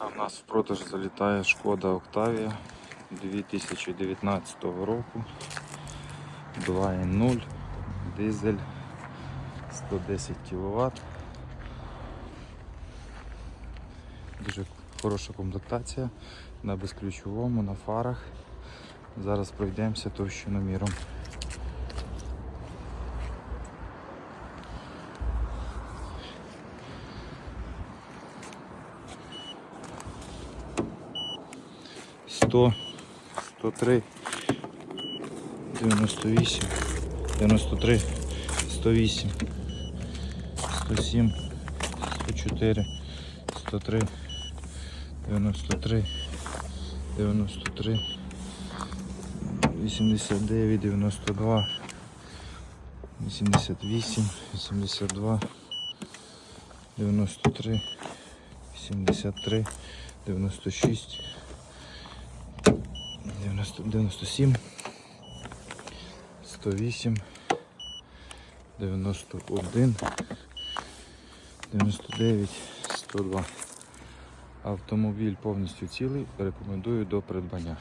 А в нас в продаж залітає шкода Октавія 2019 року. 2.0, дизель 110 кВт. Дуже хороша комплектація на безключовому, на фарах. Зараз пройдемося товщиноміром. 100, 103, 98, 93, 108, 107, 104, 103, 93, 93, 89, 92, 88, 82, 93, 73, 96. 97, 108, 91, 99, 102. Автомобіль повністю цілий, рекомендую до придбання.